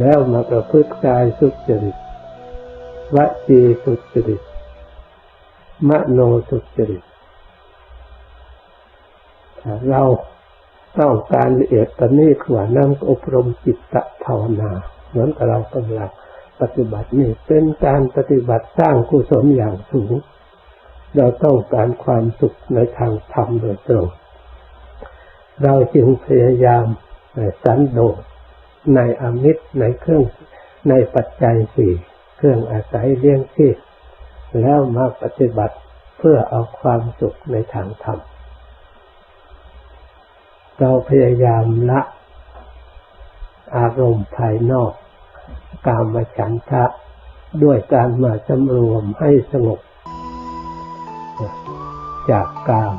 แล้วมาประพฤติกายสุจริตวจีสุจริตมโนสุจริตถ้าเราต้องการละเอียดตอนนี้กว่านั่งอบรมจิตตภาวนา เหมือนกับเรากำลังปฏิบัตินี่เป็นการปฏิบัติสร้างกุศลอย่างสูง เราต้องการความสุขในทางธรรมโดยตรง เราจึงพยายามสันโดษ ในอมิตรในเครื่องในปัจจัยสี่เครื่องอาศัยเลี้ยงชีพแล้วมาปฏิบัติเพื่อเอาความสุขในทางธรรม เราพยายามละอารมณ์ภายนอก กามฉันทะด้วยการมาสำรวมให้สงบจากกาม